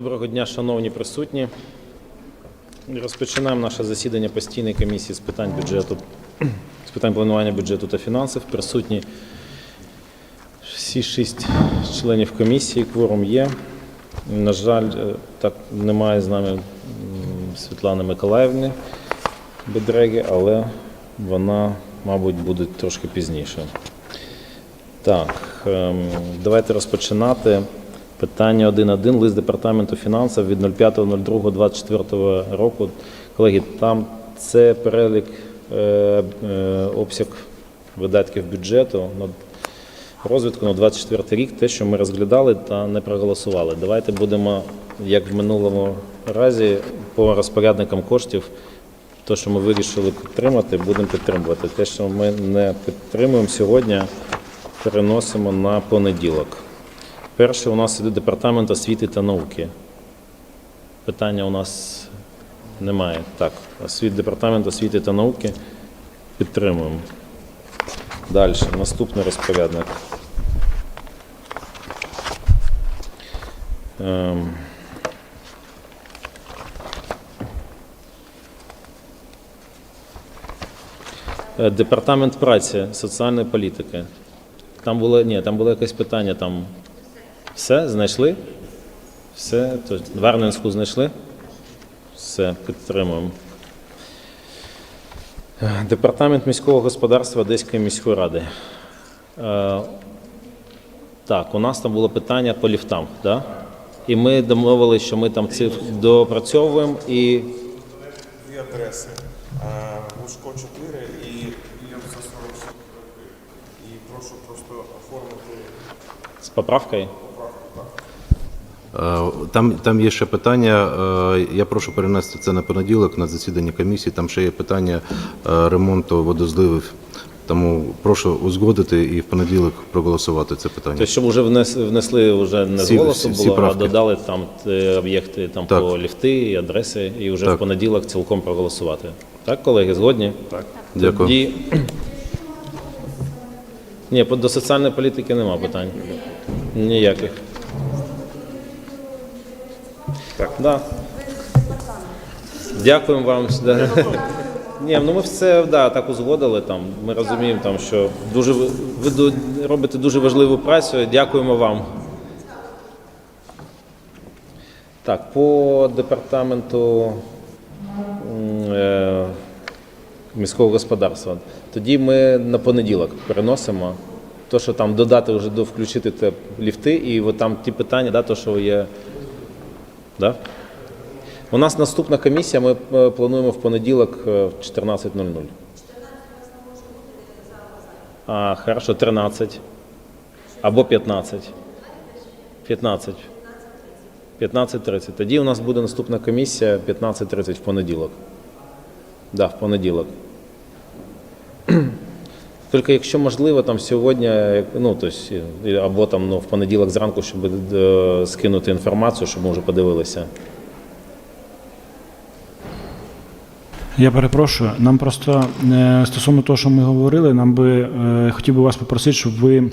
Доброго дня, шановні присутні. Розпочинаємо наше засідання постійної комісії з питань бюджету, з питань планування бюджету та фінансів. Присутні всі шість членів комісії. Кворум є. На жаль, е, так немає з нами Світлани Миколаївни Бедреги, але вона, мабуть, буде трошки пізніше. Так, ем, давайте розпочинати. Питання 1.1. Лист департаменту фінансів від 05.02.24 року. Колеги, там це перелік е, е, обсяг видатків бюджету на розвитку на 24 рік, те, що ми розглядали та не проголосували. Давайте будемо, як в минулому разі, по розпорядникам коштів, те, що ми вирішили підтримати, будемо підтримувати. Те, що ми не підтримуємо сьогодні, переносимо на понеділок. Перше у нас іде департамент освіти та науки. Питання у нас немає. Так, освіт, департамент освіти та науки підтримуємо. Далі, наступний розпорядник. Ем. Е, Департамент праці, соціальної політики. Там було, ні, там було якесь питання там. Все, знайшли? Все, то Варненську знайшли? Все, підтримуємо. Е, Департамент міського господарства Одеської міської ради. Е, Так, у нас там було питання по ліфтам, да? І ми домовилися, що ми там ці допрацьовуємо і Дві адреси. Е, Лужко 4 і Ільовса 47. І прошу просто оформити з поправкою. Е, Там, там є ще питання. е, Я прошу перенести це на понеділок на засідання комісії. Там ще є питання е, ремонту водозливів. Тому прошу узгодити і в понеділок проголосувати це питання. Тобто, щоб вже внес, внесли вже не з голосу всі- всі було, а додали там об'єкти там Так. по ліфти і адреси, і вже в понеділок цілком проголосувати. Так, колеги, згодні? Так. Дякую. Тоді... Ні, по- до соціальної політики нема питань. Ніяких. Так. Да. Дякуємо вам. Ні, ну ми все да, так узгодили. Там. Ми розуміємо, там, що дуже, ви ви робите дуже важливу працю. Дякуємо вам. Так, по департаменту е, міського господарства. Тоді ми на понеділок переносимо. То, що там додати вже до включити те ліфти, і от там ті питання, да, то, що є. Да? У нас наступна комісія, ми е, плануємо в понеділок е, в 14.00. А, хорошо, 13. Або 15. 15. 15.30. Тоді у нас буде наступна комісія 15.30 в понеділок. Да, в понеділок. Тільки якщо можливо, там сьогодні, ну, тобто, або там ну, в понеділок зранку, щоб е, скинути інформацію, щоб ми вже подивилися. Я перепрошую. Нам просто е, стосовно того, що ми говорили, нам би е, хотів би вас попросити, щоб ви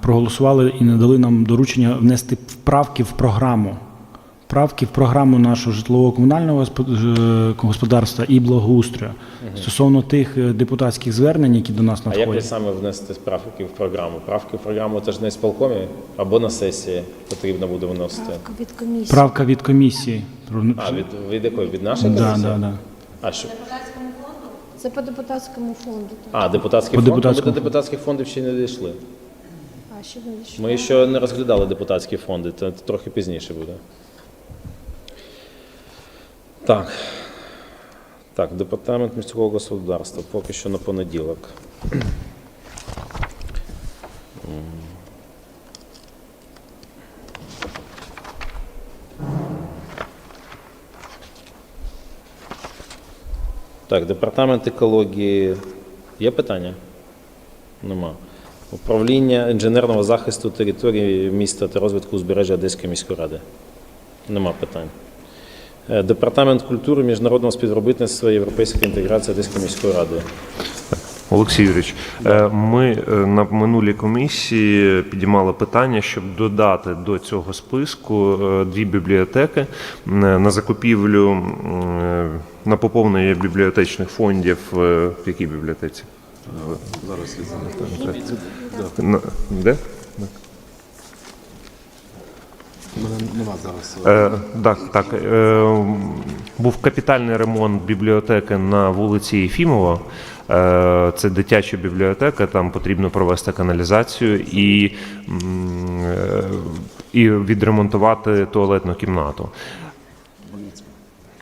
проголосували і надали нам доручення внести вправки в програму. Вправки в програму нашого житлового комунального е, господарства і благоустрою стосовно тих е, депутатських звернень, які до нас А як ви саме внести правки в програму? Правки в програму це ж не в сполкомі або на сесії потрібно буде вносити. Правка від комісії. Правка від комісії. А від, від якої? Від нашої да, комісії? да, да. А що? Це по депутатському фонду. Так. А, депутатський По фонд? Ми до депутатських фондів ще не дійшли. А ще ви що? Ми ще не розглядали депутатські фонди, це трохи пізніше буде. Так. Так, департамент міського господарства поки що на понеділок. Так, департамент екології. Є питання? Нема. Управління інженерного захисту території міста та розвитку узбережжя Одеської міської ради. Нема питань. Е, Департамент культури, міжнародного співробітництва, європейської інтеграції Одеської міської ради. Олексій Юрійович, е, ми е, на минулій комісії підіймали питання, щоб додати до цього списку дві бібліотеки на закупівлю на поповнення бібліотечних фондів. В якій бібліотеці? Зараз я запитаю. Де? Нема зараз. Е, так, так. Е, був капітальний ремонт бібліотеки на вулиці Єфімова. Е, це дитяча бібліотека, там потрібно провести каналізацію і, е, і відремонтувати туалетну кімнату.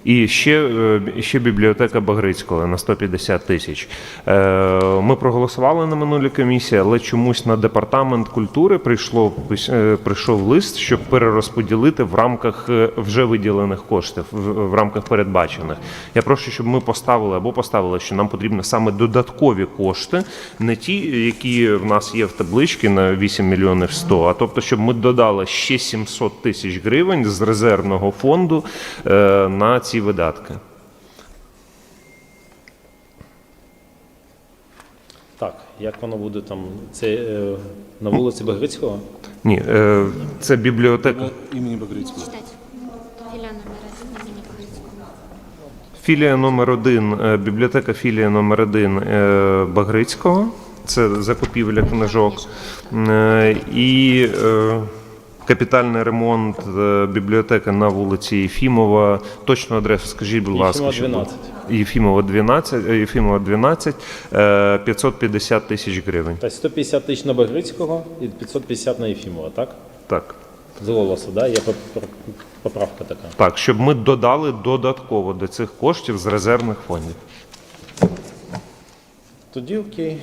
І ще, е, ще бібліотека Багрицького на 150 тисяч. Е, Ми проголосували на минулій комісії, але чомусь на департамент культури прийшло е, прийшов лист, щоб перерозподілити в рамках вже виділених коштів, в рамках передбачених. Я прошу, щоб ми поставили або поставили, що нам потрібно саме додаткові кошти, не ті, які в нас є в табличці на 8 мільйонів 100, а тобто, щоб ми додали ще 700 тисяч гривень з резервного фонду на ці видатки. Так, як воно буде там? Це е, на вулиці Багрицького? Ні, е, це бібліотека. Імені Багрицького. Філія номер один, е, бібліотека філія номер один е, Багрицького. Це закупівля книжок. Е, І е, капітальний ремонт е, бібліотеки на вулиці Єфімова. Точну адресу скажіть, будь ласка. Єфімова, щоб- 12. Єфімова 12, е, Єфімова 12, е, 550 тисяч гривень. Тобто 150 тисяч на Багрицького і 550 на Єфімова, так? Так. З голосу, да? Є поправка така. Так, щоб ми додали додатково до цих коштів з резервних фондів. Тоді окей.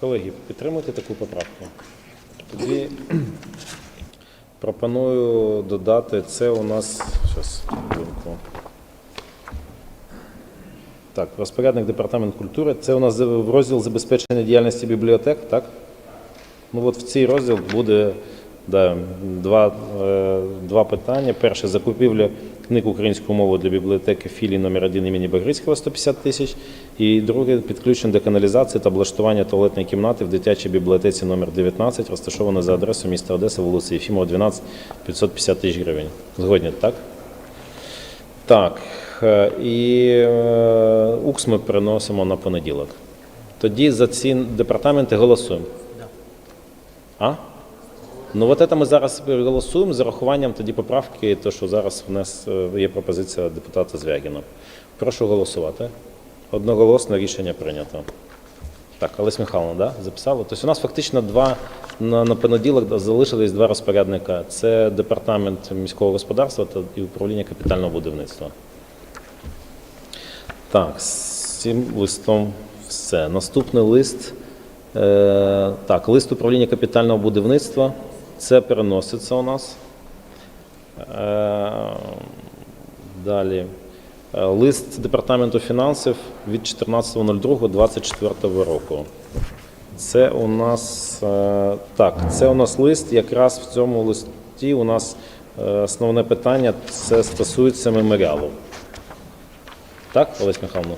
Колеги, підтримуйте таку поправку. Тоді пропоную додати це у нас. Щас. Так, розпорядник департамент культури. Це у нас в розділ забезпечення діяльності бібліотек, так? Ну от в цей розділ буде да, два, е, два питання. Перше закупівля книг українською мовою для бібліотеки філії номер 1 імені Багрицького 150 тисяч. І друге підключення до каналізації та облаштування туалетної кімнати в дитячій бібліотеці номер 19, розташована за адресою міста Одеса, вулиця Єфімова, 12, 550 тисяч гривень. Згодні, так? Так. е, І е, УКС ми переносимо на понеділок. Тоді за ці департаменти голосуємо. А? Ну, от це ми зараз голосуємо з урахуванням тоді поправки, то, що зараз в нас е, є пропозиція депутата Звягіна. Прошу голосувати. Одноголосне рішення прийнято. Так, Олесь Михайловна, да? записали? Тобто у нас фактично два на, на понеділок залишились два розпорядника. Це департамент міського господарства та і управління капітального будівництва. Так, з цим листом все. Наступний лист. Е, так, лист управління капітального будівництва. Це переноситься у нас. Е, далі. Лист департаменту фінансів від 14.02.24 року. Це у нас е, так, це у нас лист. Якраз в цьому листі у нас е, основне питання це стосується меморіалу. Так, Олесь Михайловна?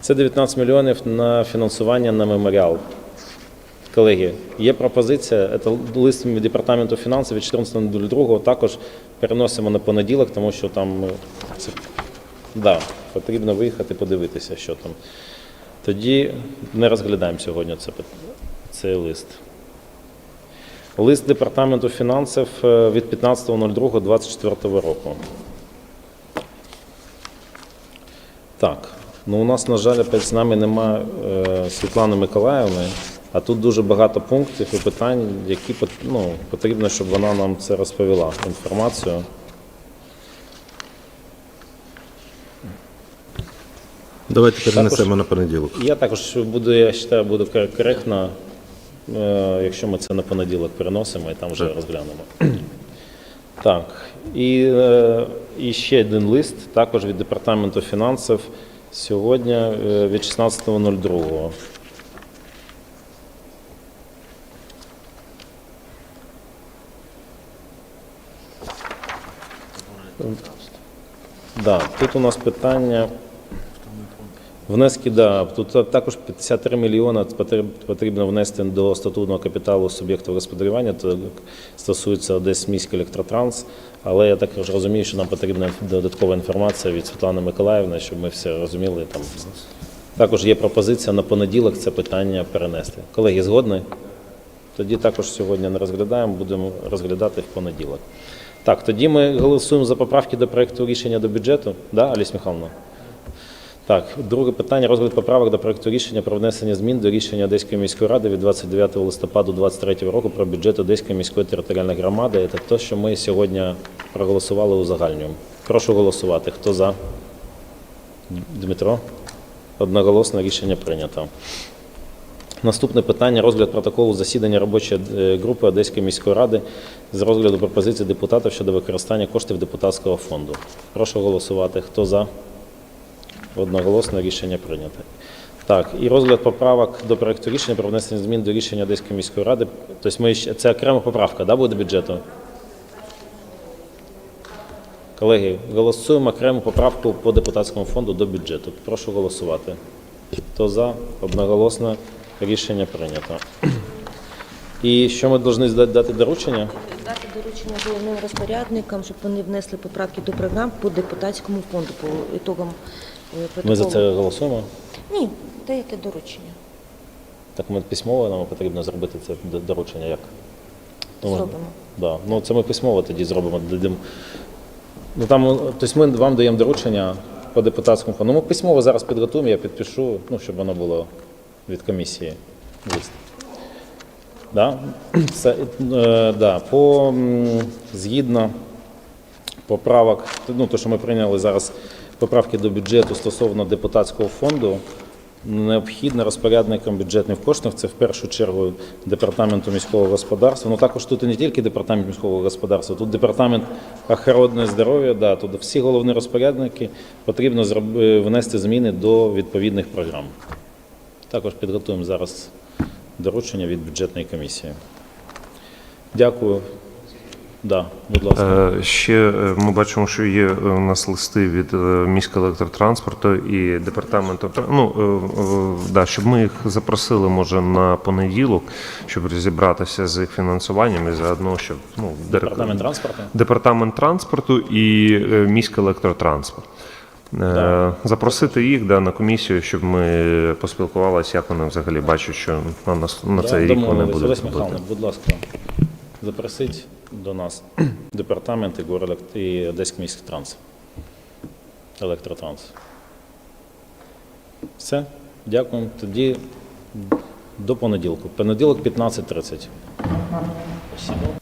Це 19 мільйонів на фінансування на меморіал. Колеги, є пропозиція, це лист від департаменту фінансів від 14.02, також переносимо на понеділок, тому що там е, це, да, потрібно виїхати, подивитися, що там. Тоді не розглядаємо сьогодні це, цей лист. Лист департаменту фінансів е, від 15.02.24 року. Так, ну у нас, на жаль, з нами немає е, Світлани Миколаївни, а тут дуже багато пунктів і питань, які ну, потрібно, щоб вона нам це розповіла, інформацію. Давайте перенесемо на понеділок. Я також буду, я вважаю, буду кор- коректно, е, якщо ми це на понеділок переносимо і там вже розглянемо. Так, і, е, і ще один лист, також від департаменту фінансів сьогодні е, від 16.02. Да, тут у нас питання Внески, да, тут також 53 мільйони потрібно внести до статутного капіталу суб'єктів господарювання, то стосується десь міський електротранс, але я також розумію, що нам потрібна додаткова інформація від Світлани Миколаївни, щоб ми все розуміли. Там. Також є пропозиція на понеділок це питання перенести. Колеги, згодні? Тоді також сьогодні не розглядаємо, будемо розглядати в понеділок. Так, тоді ми голосуємо за поправки до проекту рішення до бюджету. Да, Аліс Михайловна? Так, друге питання розгляд поправок до проекту рішення про внесення змін до рішення Одеської міської ради від 29 листопаду 2023 року про бюджет Одеської міської територіальної громади. Це те, що ми сьогодні проголосували у загальному. Прошу голосувати. Хто за? Дмитро? Одноголосно рішення прийнято. Наступне питання розгляд протоколу засідання робочої е, групи Одеської міської ради з розгляду пропозицій депутатів щодо використання коштів депутатського фонду. Прошу голосувати. Хто за? Одноголосно рішення прийнято. Так, і розгляд поправок до проекту рішення про внесення змін до рішення Одеської міської ради. Тобто ми це окрема поправка, да, буде бюджету? Колеги, голосуємо окрему поправку по депутатському фонду до бюджету. Прошу голосувати. Хто за? Одноголосно рішення прийнято. І що ми повинні дати доручення? Дати доручення головним розпорядникам, щоб вони внесли поправки до програм по депутатському фонду, по ітогам е, протоколу. Ми за це голосуємо? Ні, даєте доручення. Так ми письмово нам потрібно зробити це доручення як? Ну, Зробимо. Да. Ну, це ми письмово тоді зробимо. дадим. Ну, там, тобто ми вам даємо доручення по депутатському фонду. Ну, Ми письмово зараз підготуємо, я підпишу, ну, щоб воно було від комісії. Лист. Да? Це, е, да. По, згідно поправок, ну, то, що ми прийняли зараз поправки до бюджету стосовно депутатського фонду, необхідно розпорядникам бюджетних коштів, це в першу чергу департаменту міського господарства. Ну також тут і не тільки департамент міського господарства, тут департамент охорони здоров'я, да, тут всі головні розпорядники потрібно е, внести зміни до відповідних програм. Також підготуємо зараз доручення від бюджетної комісії. Дякую. Да, будь ласка. Е, Ще е, ми бачимо, що є е, у нас листи від міського електротранспорту і департаменту. Ну да, щоб ми їх запросили, може, на понеділок, щоб розібратися з їх фінансуванням і заодно, щоб ну Департамент транспорту. департамент транспорту і міський електротранспорт. Е, Запросити їх да, на комісію, щоб ми поспілкувалися, як вони взагалі бачать, що на, нас, на Да, цей рік вони будуть Олесь. Михайловна, будь ласка, запросіть до нас департамент і і Одеський міський транс. Електротранс. Все, дякую. Тоді до понеділку. Понеділок 15.30. Спасибо.